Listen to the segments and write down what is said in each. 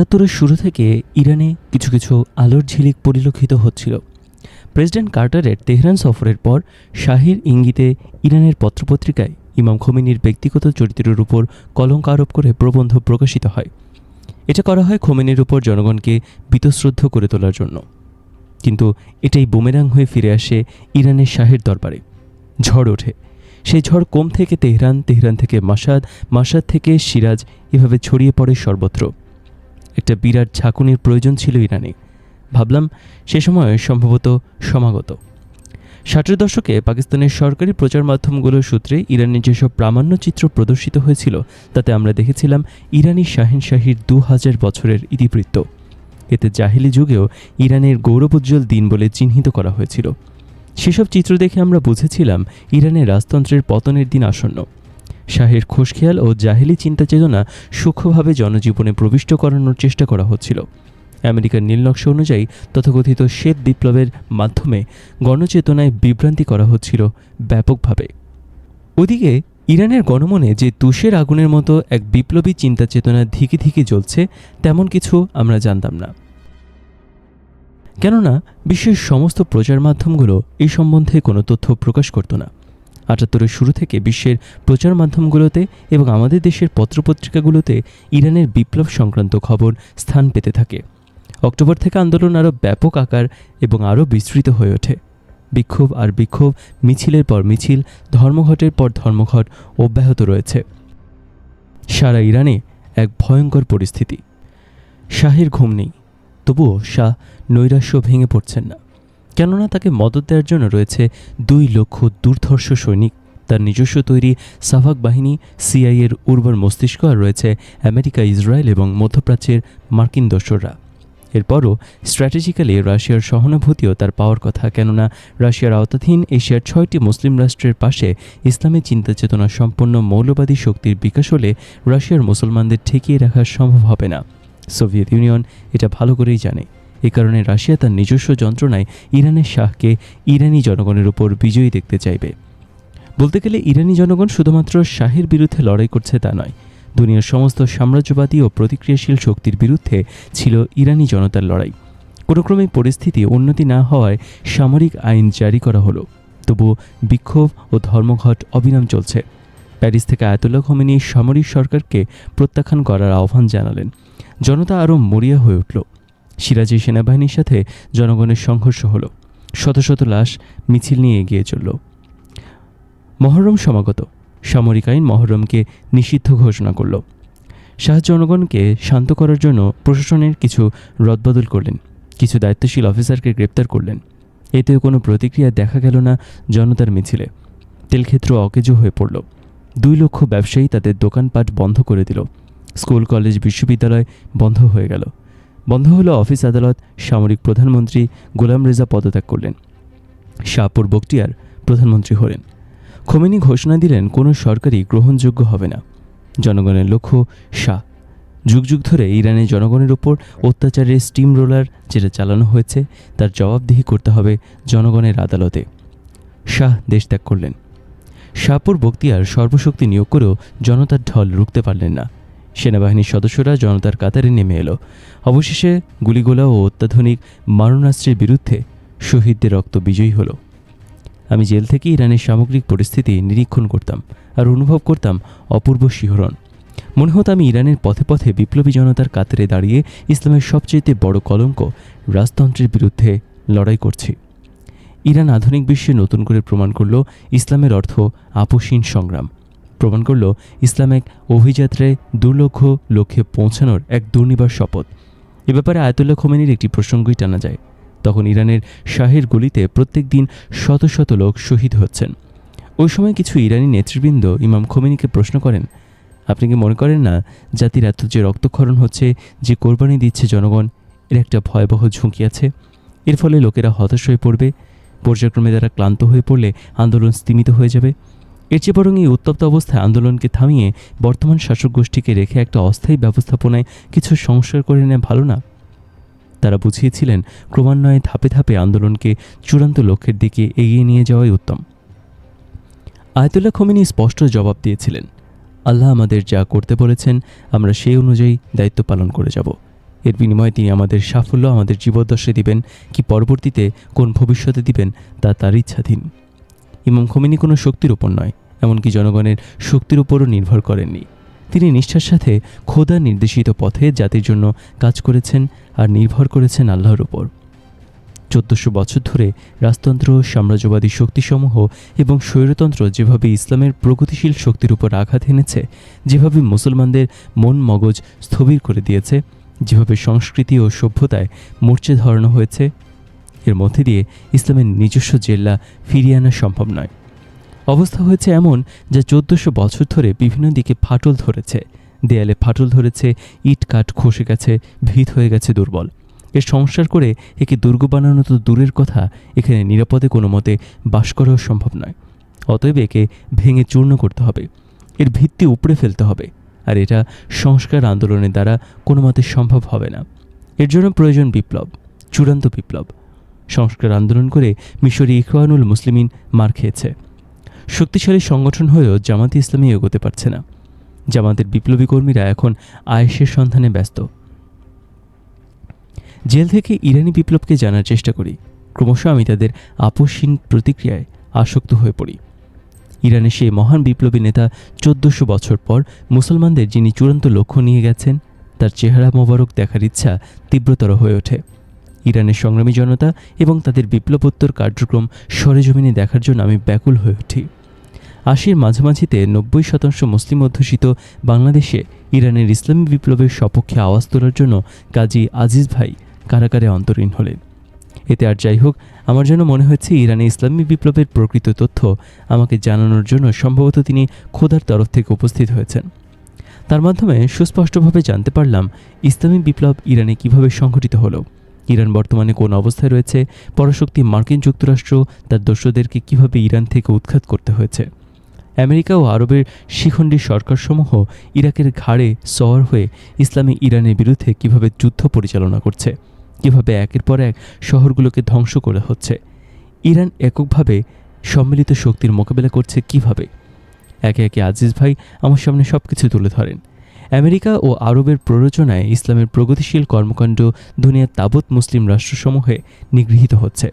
আটাত্তরের শুরু থেকে ইরানে কিছু কিছু আলোর ঝিলিক পরিলক্ষিত হচ্ছিল। প্রেসিডেন্ট কার্টারের তেহরান সফরের পর শাহির ইঙ্গিতে ইরানের পত্রপত্রিকায় ইমাম খোমেনির ব্যক্তিগত চরিত্রের উপর কলঙ্ক আরোপ করে প্রবন্ধ প্রকাশিত হয়। এটা করা হয় খোমেনির উপর জনগণকে বীতশ্রদ্ধ করে তোলার জন্য। কিন্তু এটাই বুমেরাং হয়ে ফিরে আসে ইরানের শাহের দরবারে। ঝড় ওঠে। সেই ঝড় কোম থেকে তেহরান তেহরান থেকে মাসাদ মাসাদ থেকে সিরাজ এভাবে ছড়িয়ে পড়ে সর্বত্র। একটা বিরাট ঝাঁকুনির প্রয়োজন ছিল ইরানে। ভাবলাম সে সময় সম্ভবত সমাগত। ষাটের দশকে পাকিস্তানের সরকারি প্রচার মাধ্যমগুলোর সূত্রে ইরানের যেসব প্রামাণ্য চিত্র প্রদর্শিত হয়েছিল, তাতে আমরা দেখেছিলাম ইরানি শাহিনশাহির দু হাজার বছরের ইতিবৃত্ত। এতে জাহিলি যুগেও ইরানের গৌরবোজ্জ্বল দিন বলে চিহ্নিত করা হয়েছিল। সেসব চিত্র দেখে আমরা বুঝেছিলাম ইরানের রাজতন্ত্রের পতনের দিন আসন্ন। শাহের খুশখেয়াল ও জাহেলি চিন্তা চেতনা সূক্ষ্মভাবে জনজীবনে প্রবিষ্ট করানোর চেষ্টা করা হচ্ছিল। আমেরিকার নীলনকশা অনুযায়ী তথাকথিত শ্বেত বিপ্লবের মাধ্যমে গণচেতনায় বিভ্রান্তি করা হচ্ছিল ব্যাপকভাবে। ওদিকে, ইরানের গণমনে যে তুষের আগুনের মতো এক বিপ্লবী চিন্তা চেতনা ধিকে ধিকে জ্বলছে, তেমন কিছু আমরা জানতাম না। কেননা, বিশ্বের সমস্ত প্রচার মাধ্যমগুলো এই সম্বন্ধে কোনো তথ্য প্রকাশ করতো না। আটাত্তরের শুরু থেকে বিশ্বের প্রচার মাধ্যমগুলোতে এবং আমাদের দেশের পত্রপত্রিকাগুলোতে ইরানের বিপ্লব সংক্রান্ত খবর স্থান পেতে থাকে। অক্টোবর থেকে আন্দোলন আরও ব্যাপক আকার এবং আরও বিস্তৃত হয়ে ওঠে। বিক্ষোভ আর বিক্ষোভ, মিছিলের পর মিছিল, ধর্মঘটের পর ধর্মঘট অব্যাহত রয়েছে। সারা ইরানে এক ভয়ঙ্কর পরিস্থিতি। শাহের ঘুম নেই, তবুও শাহ নৈরাশ্য ভেঙে পড়ছেন না। কেননা তাকে মদত দেওয়ার জন্য রয়েছে দুই লক্ষ দুর্ধর্ষ সৈনিক। তার নিজস্ব তৈরি সাফাক বাহিনী সিআইয়ের উর্বর মস্তিষ্ক আর রয়েছে আমেরিকা, ইসরায়েল এবং মধ্যপ্রাচ্যের মার্কিন দোসররা। এরপরও স্ট্র্যাটেজিক্যালি রাশিয়ার সহানুভূতিও তার পাওয়ার কথা, কেননা রাশিয়ার আওতাধীন এশিয়ার ছয়টি মুসলিম রাষ্ট্রের পাশে ইসলামী চিন্তা চেতনা সম্পন্ন মৌলবাদী শক্তির বিকাশ হলে রাশিয়ার মুসলমানদের ঠেকিয়ে রাখা সম্ভব হবে না। সোভিয়েত ইউনিয়ন এটা ভালো করেই জানে। এ কারণে রাশিয়া তার নিজস্ব যন্ত্রণায় ইরানের শাহকে ইরানি জনগণের উপর বিজয়ী দেখতে চাইবে। বলতে গেলে ইরানি জনগণ শুধুমাত্র শাহের বিরুদ্ধে লড়াই করছে তা নয়। দুনিয়ার সমস্ত সাম্রাজ্যবাদী ও প্রতিক্রিয়াশীল শক্তির বিরুদ্ধে ছিল ইরানি জনতার লড়াই। কোনো ক্রমে পরিস্থিতি উন্নতি না হওয়ায় সামরিক আইন জারি করা হলো। তবু বিক্ষোভ ও ধর্মঘট অবিরাম চলছে। প্যারিস থেকে আয়তুল্লাহ খমেনি সামরিক সরকারকে প্রত্যাখ্যান করার আহ্বান জানালেন। জনতা আরও মরিয়া হয়ে উঠল। সিরাজি সেনাবাহিনীর সাথে জনগণের সংঘর্ষ হলো। শত শত লাশ মিছিল নিয়ে এগিয়ে চলল। মহরম সমাগত। সামরিক আইন মহরমকে নিষিদ্ধ ঘোষণা করল। শাহ জনগণকে শান্ত করার জন্য প্রশাসনের কিছু রদবদল করলেন। কিছু দায়িত্বশীল অফিসারকে গ্রেপ্তার করলেন। এতেও কোনো প্রতিক্রিয়া দেখা গেল না জনতার মিছিলে। তেলক্ষেত্র অকেজো হয়ে পড়ল। দুই লক্ষ ব্যবসায়ী তাদের দোকানপাট বন্ধ করে দিল। স্কুল, কলেজ, বিশ্ববিদ্যালয় বন্ধ হয়ে গেল। বন্ধ হলো অফিস আদালত, সামরিক প্রধানমন্ত্রী গোলাম রেজা পদত্যাগ করলেন। শাহপুর বক্তিয়ার প্রধানমন্ত্রী হলেন। খোমেনি ঘোষণা দিলেন, কোনো সরকারই গ্রহণযোগ্য হবে না। জনগণের লক্ষ্য শাহ। যুগ যুগ ধরে ইরানের জনগণের ওপর অত্যাচারের স্টিম রোলার যেটা চালানো হয়েছে, তার জবাবদিহি করতে হবে জনগণের আদালতে। শাহ দেশ ত্যাগ করলেন। শাহপুর বক্তিয়ার সর্বশক্তি নিয়োগ করেও জনতার ঢল রুখতে পারলেন না। সেনাবাহিনীর সদস্যরা জনতার কাতারে নেমে এলো। অবশেষে গুলিগোলা ও অত্যাধুনিক মারণাস্ত্রের বিরুদ্ধে শহীদদের রক্ত বিজয়ী হলো। আমি জেল থেকে ইরানের সামগ্রিক পরিস্থিতি নিরীক্ষণ করতাম আর অনুভব করতাম অপূর্ব শিহরণ। মনে হতো আমি ইরানের পথে পথে বিপ্লবী জনতার কাতারে দাঁড়িয়ে ইসলামের সবচেয়ে বড় কলঙ্ক রাজতন্ত্রের বিরুদ্ধে লড়াই করছি। ইরান আধুনিক বিশ্বে নতুন করে প্রমাণ করল ইসলামের অর্থ আপোষহীন সংগ্রাম। প্রমাণ করল ইসলাম এক অভিযাত্রায় দুর্লক্ষ লক্ষ্যে পৌঁছানোর এক দুর্নিবার শপথ। এ ব্যাপারে আয়তুল্লাহ খোমেনির একটি প্রসঙ্গই টানা যায়। তখন ইরানের শাহের গলিতে প্রত্যেক দিন শত শত লোক শহীদ হচ্ছেন। ওই সময় কিছু ইরানি নেতৃবৃন্দ ইমাম খোমেনিকে প্রশ্ন করেন, আপনি কি মনে করেন না জাতির এত যে রক্তক্ষরণ হচ্ছে, যে কোরবানি দিচ্ছে জনগণ, এর একটা ভয়াবহ ঝুঁকি আছে? এর ফলে লোকেরা হতাশ হয়ে পড়বে, পর্যায়ক্রমে তারা ক্লান্ত হয়ে পড়লে আন্দোলন স্তীমিত হয়ে যাবে। এর চেয়ে বরং এই উত্তপ্ত অবস্থায় আন্দোলনকে থামিয়ে বর্তমান শাসক গোষ্ঠীকে রেখে একটা অস্থায়ী ব্যবস্থাপনায় কিছু সংস্কার করে নেওয়া ভালো না। তারা বুঝিয়েছিলেন, ক্রমান্বয়ে ধাপে ধাপে আন্দোলনকে চূড়ান্ত লক্ষ্যের দিকে এগিয়ে নিয়ে যাওয়াই উত্তম। আয়তুল্লাহ খমিনী স্পষ্ট জবাব দিয়েছিলেন, আল্লাহ আমাদের যা করতে বলেছেন, আমরা সেই অনুযায়ী দায়িত্ব পালন করে যাব। এর বিনিময়ে তিনি আমাদের সাফল্য, আমাদের জীবদ্দশায় দিবেন, কি পরবর্তীতে কোন ভবিষ্যতে দিবেন, তা তার ইচ্ছাধীন। ইমাম খমিনি কোনো শক্তির উপর নয়, এমনকি জনগণের শক্তির উপরও নির্ভর করেননি। তিনি নিষ্ঠার সাথে খোদা নির্দেশিত পথে জাতির জন্য কাজ করেছেন আর নির্ভর করেছেন আল্লাহর উপর। চোদ্দশো বছর ধরে রাজতন্ত্র, সাম্রাজ্যবাদী শক্তিসমূহ এবং স্বৈরতন্ত্র যেভাবে ইসলামের প্রগতিশীল শক্তির উপর আঘাত এনেছে, যেভাবে মুসলমানদের মন মগজ স্থবির করে দিয়েছে, যেভাবে সংস্কৃতি ও সভ্যতায় মূর্ছে ধরানো হয়েছে এর মধ্যে দিয়ে ইসলামের নিজস্ব জেল্লা ফিরিয়ে আনা সম্ভব নয়। অবস্থা হয়েছে এমন যা চোদ্দশো বছর ধরে বিভিন্ন দিকে ফাটল ধরেছে। দেয়ালে ফাটল ধরেছে, ইট কাঠ খসে গেছে, ভিত হয়ে গেছে দুর্বল। এর সংস্কার করে একে দুর্গ বানানো তো দূরের কথা, এখানে নিরাপদে কোনো মতে বাস করাও সম্ভব নয়। অতএব একে ভেঙে চূর্ণ করতে হবে। এর ভিত্তি উপড়ে ফেলতে হবে। আর এটা সংস্কার আন্দোলনের দ্বারা কোনো মতে সম্ভব হবে না। এর জন্য প্রয়োজন বিপ্লব, চূড়ান্ত বিপ্লব। সংস্কার আন্দোলন করে মিশরি ইখওয়ানুল মুসলিমিন মার খেয়েছে। শক্তিশালী সংগঠন হয়েও জামাতে ইসলামী এগোতে পারছে না। জামাতের বিপ্লবী কর্মীরা এখন আয়েসের সন্ধানে ব্যস্ত। জেল থেকে ইরানি বিপ্লবকে জানার চেষ্টা করি। ক্রমশ আমি তাদের আপসহীন প্রতিক্রিয়ায় আসক্ত হয়ে পড়ি। ইরানের সেই মহান বিপ্লবী নেতা চোদ্দশো বছর পর মুসলমানদের যিনি চূড়ান্ত লক্ষ্য নিয়ে গেছেন, তার চেহারা মোবারক দেখার ইচ্ছা তীব্রতর হয়ে ওঠে। ইরানের সংগ্রামী জনতা এবং তাদের বিপ্লবোত্তর কার্যক্রম সরেজমিনে দেখার জন্য আমি ব্যাকুল হয়ে উঠি। আশির মাঝামাঝিতে নব্বই শতাংশ মুসলিম অধ্যুষিত বাংলাদেশে ইরানের ইসলামী বিপ্লবের সপক্ষে আওয়াজ তোলার জন্য কাজী আজিজ ভাই কারাগারে অন্তরীণ হলেন। এতে আর যাই হোক, আমার যেন মনে হয়েছে ইরানে ইসলামী বিপ্লবের প্রকৃত তথ্য আমাকে জানানোর জন্য সম্ভবত তিনি খোদার তরফ থেকে উপস্থিত হয়েছেন। তার মাধ্যমে সুস্পষ্টভাবে জানতে পারলাম ইসলামী বিপ্লব ইরানে কীভাবে সংঘটিত হলো। ইরান বর্তমানে কোন অবস্থায় রয়েছে, পরাশক্তি মার্কিন যুক্তরাষ্ট্র তার দস্যুদেরকে কীভাবে ইরান থেকে উৎখাত করতে হয়েছে। আমেরিকা ও আরবের শিখণ্ডী সরকারসমূহ ইরাকের ঘাড়ে সওয়ার হয়ে ইসলামী ইরানের বিরুদ্ধে কীভাবে যুদ্ধ পরিচালনা করছে, কীভাবে একের পর এক শহরগুলোকে ধ্বংস করা হচ্ছে, ইরান এককভাবে সম্মিলিত শক্তির মোকাবেলা করছে কীভাবে? একে একে আজিজ ভাই আমার সামনে সব কিছু তুলে ধরেন। আমেরিকা ও আরবের প্ররোচনায় ইসলামের প্রগতিশীল কর্মকাণ্ড দুনিয়ার তাবৎ মুসলিম রাষ্ট্রসমূহে নিগৃহীত হচ্ছে।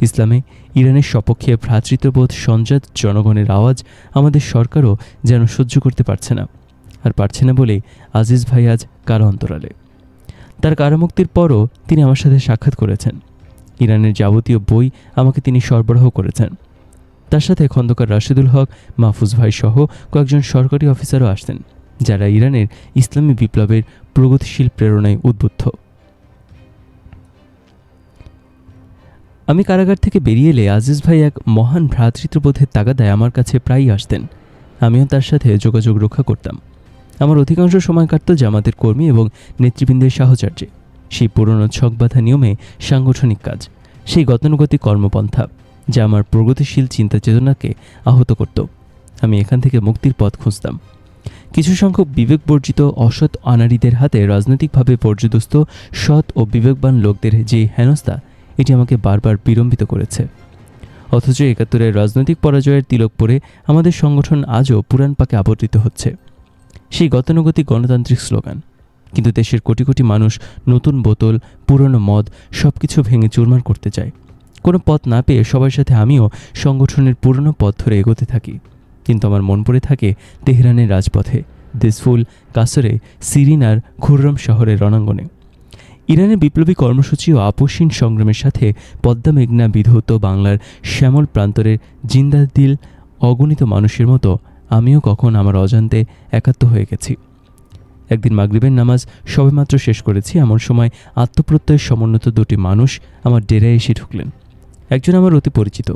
ইসলামে ইরানের সপক্ষে ভ্রাতৃত্ববোধ সঞ্জাত জনগণের আওয়াজ আমাদের সরকারও যেন সহ্য করতে পারছে না, আর পারছে না বলেই আজিজ ভাই আজ কারও অন্তরালে। তার কারামুক্তির পরও তিনি আমার সাথে সাক্ষাৎ করেছেন। ইরানের যাবতীয় বই আমাকে তিনি সরবরাহ করেছেন। তার সাথে খন্দকার রাশিদুল হক, মাহফুজ ভাই সহ কয়েকজন সরকারি অফিসারও আসতেন। যারা ইরানের ইসলামী বিপ্লবের প্রগতিশীল প্রেরণায় উদ্বুদ্ধ। আমি কারাগার থেকে বেরিয়ে এলে আজিজ ভাই এক মহান ভ্রাতৃত্ববোধের তাগাদায় আমার কাছে প্রায়ই আসতেন। আমিও তার সাথে যোগাযোগ রক্ষা করতাম। আমার অধিকাংশ সময় কাটত জামাতের কর্মী এবং নেতৃবৃন্দের সাহচর্যে। সেই পুরনো ছকবাধা নিয়মে সাংগঠনিক কাজ, সেই গতানুগতিক কর্মপন্থা, যা আমার প্রগতিশীল চিন্তা চেতনাকে আহত করত। আমি এখান থেকে মুক্তির পথ খুঁজতাম। কিছু সংখ্যক বিবেকবর্জিত অসৎ অনারীদের হাতে রাজনৈতিকভাবে পর্যদস্ত সৎ ও বিবেকবান লোকদের যে হেনস্থা, এটি আমাকে বারবার বিড়ম্বিত করেছে। অথচ একাত্তরের রাজনৈতিক পরাজয়ের তিলক পরে আমাদের সংগঠন আজও পুরান পাকে আবর্তিত হচ্ছে। সেই গতানুগতিক গণতান্ত্রিক স্লোগান, কিন্তু দেশের কোটি কোটি মানুষ নতুন বোতল, পুরনো মদ সব কিছু ভেঙে চুরমার করতে চায়। কোনো পথ না পেয়ে সবার সাথে আমিও সংগঠনের পুরনো পথ ধরে এগোতে থাকি। কিন্তু আমার মন পড়ে থাকে তেহরানের রাজপথে। দেশফুল কাসরে সিরিনার খুররম শহরের রণাঙ্গনে। ইরানের বিপ্লবী কর্মসূচি ও আপসীন সংগ্রামের সাথে পদ্মা মেঘনা বিধৌত বাংলার শ্যামল প্রান্তরের জিন্দাদিল অগণিত মানুষের মতো আমিও কখন আমার অজান্তে একাত্ম হয়ে গেছি। একদিন মাগরিবের নামাজ সবেমাত্র শেষ করেছি, এমন সময় আত্মপ্রত্যয়ের সমুন্নত দুটি মানুষ আমার ডেরায় এসে ঢুকলেন। একজন আমার অতি পরিচিত,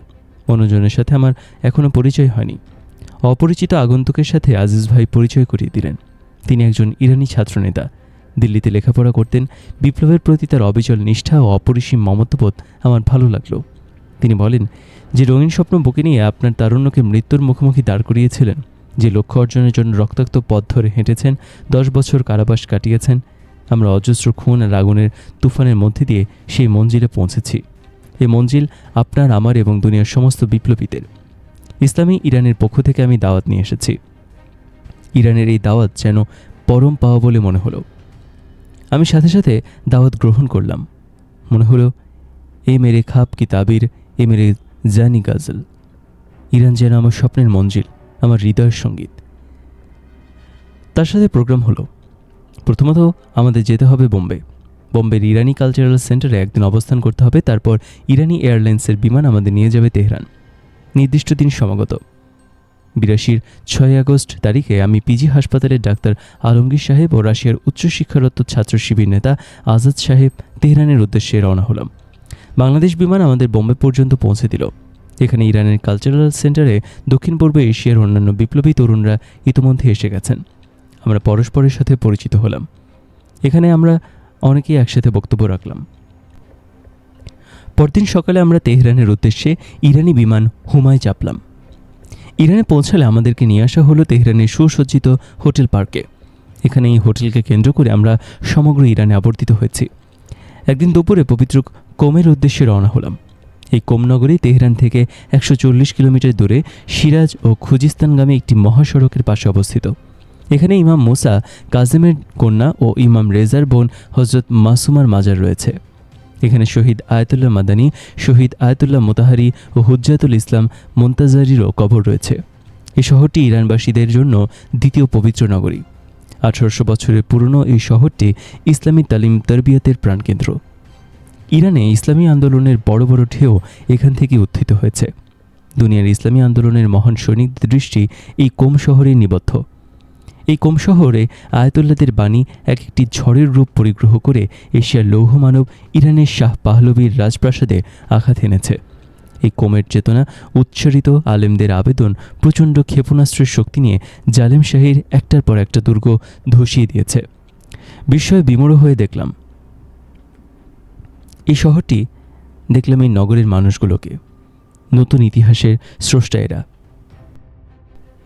অন্যজনের সাথে আমার এখনও পরিচয় হয়নি। অপরিচিত আগন্তুকের সাথে আজিজ ভাই পরিচয় করিয়ে দিলেন। তিনি একজন ইরানি ছাত্রনেতা। দিল্লিতে লেখাপড়া করতেন। বিপ্লবের প্রতি তার অবিচল নিষ্ঠা ও অপরিসীম মমত্ববোধ আমার ভালো লাগল। তিনি বলেন, যে রঙিন স্বপ্ন বুকে নিয়ে আপনার তারুণ্যকে মৃত্যুর মুখোমুখি দাঁড় করিয়েছিলেন, যে লক্ষ্য অর্জনের জন্য রক্তাক্ত পথ ধরে হেঁটেছেন, দশ বছর কারাবাস কাটিয়েছেন, আমরা অজস্র খুন আর আগুনের তুফানের মধ্যে দিয়ে সেই মঞ্জিলে পৌঁছেছি। এই মঞ্জিল আপনার, আমার এবং দুনিয়ার সমস্ত বিপ্লবীদের। ইসলামী ইরানের পক্ষ থেকে আমি দাওয়াত নিয়ে এসেছি। ইরানের এই দাওয়াত যেন পরম পাওয়া বলে মনে হলো। আমি সাথে সাথে দাওয়াত গ্রহণ করলাম। মনে হলো, এ মেরে খাপ কি তাবির, এ মেরে জানি গাজল। ইরান যেন আমার স্বপ্নের মঞ্জিল, আমার হৃদয়ের সংগীত। তার সাথে প্রোগ্রাম হলো। প্রথমত আমাদের যেতে হবে বোম্বে। বোম্বের ইরানি কালচারাল সেন্টারে একদিন অবস্থান করতে হবে, তারপর ইরানি এয়ারলাইন্সের বিমান আমাদের নিয়ে যাবে তেহরান। নির্দিষ্ট দিন সমাগত। বিরাশির ছয় আগস্ট তারিখে আমি পিজি হাসপাতালের ডাক্তার আলমগীর সাহেব ও রাশিয়ার উচ্চশিক্ষারত ছাত্র শিবির নেতা আজাদ সাহেব তেহরানের উদ্দেশ্যে রওনা হলাম। বাংলাদেশ বিমান আমাদের বোম্বে পর্যন্ত পৌঁছে দিল। এখানে ইরানের কালচারাল সেন্টারে দক্ষিণ পূর্ব এশিয়ার অন্যান্য বিপ্লবী তরুণরা ইতিমধ্যে এসে গেছেন। আমরা পরস্পরের সাথে পরিচিত হলাম। এখানে আমরা অনেকেই একসাথে বক্তব্য রাখলাম। পরদিন সকালে আমরা তেহরানের উদ্দেশ্যে ইরানি বিমান হুমায় চাপলাম। ইরানে পৌঁছালে আমাদেরকে নিয়ে আসা হলো তেহরানের সুসজ্জিত হোটেল পার্কে। এখানে এই হোটেলকে কেন্দ্র করে আমরা সমগ্র ইরানে আবর্তিত হয়েছি। একদিন দুপুরে পবিত্র কোমের উদ্দেশ্যে রওনা হলাম। এই কোম নগরী তেহরান থেকে একশো চল্লিশ কিলোমিটার দূরে সিরাজ ও খুজিস্তানগামী একটি মহাসড়কের পাশে অবস্থিত। এখানে ইমাম মোসা, কাজেমের কন্যা ও ইমাম রেজার বোন হজরত মাসুমার মাজার রয়েছে। এখানে শহীদ আয়াতুল্লাহ মাদানী, শহীদ আয়াতুল্লাহ মোতাহারি ও হুজ্জাতুল ইসলাম মোন্তাজারিরও কবর রয়েছে। এই শহরটি ইরানবাসীদের জন্য দ্বিতীয় পবিত্র নগরী। আঠারোশো বছরের পুরনো এই শহরটি ইসলামী তালিম তরবিয়তের প্রাণকেন্দ্র। ইরানে ইসলামী আন্দোলনের বড় বড় ঢেউ এখান থেকে উত্থিত হয়েছে। দুনিয়ার ইসলামী আন্দোলনের মহান সৈনিকদের দৃষ্টি এই কোম শহরে নিবদ্ধ। এই কোম শহরে আয়াতুল্লাদের বাণী এক একটি ঝড়ের রূপ পরিগ্রহ করে এশিয়ার লৌহমানব ইরানের শাহ পাহলবীর রাজপ্রাসাদে আঘাত এনেছে। এই কোমের চেতনা উচ্চারিত আলেমদের আবেদন প্রচণ্ড ক্ষেপণাস্ত্রের শক্তি নিয়ে জালেম শাহীর একটার পর একটা দুর্গ ধসিয়ে দিয়েছে। বিস্ময়ে বিমূঢ় হয়ে দেখলাম। এই শহরটি দেখলাম এই নগরের মানুষগুলোকে। নতুন ইতিহাসের স্রষ্টা এরা।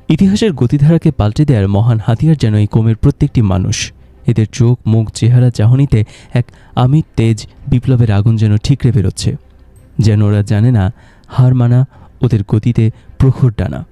ইতিহাসের গতিধারাকে পাল্টে দেওয়ার মহান হাতিয়ার যেন এই কোমের প্রত্যেকটি মানুষ। এদের চোখ, মুখ, চেহারা, চাহনিতে এক আমির তেজ বিপ্লবের আগুন যেন ঠিকরে বেরোচ্ছে। যেন ওরা জানে না, হার মানা ওদের গতিতে প্রখর টানা।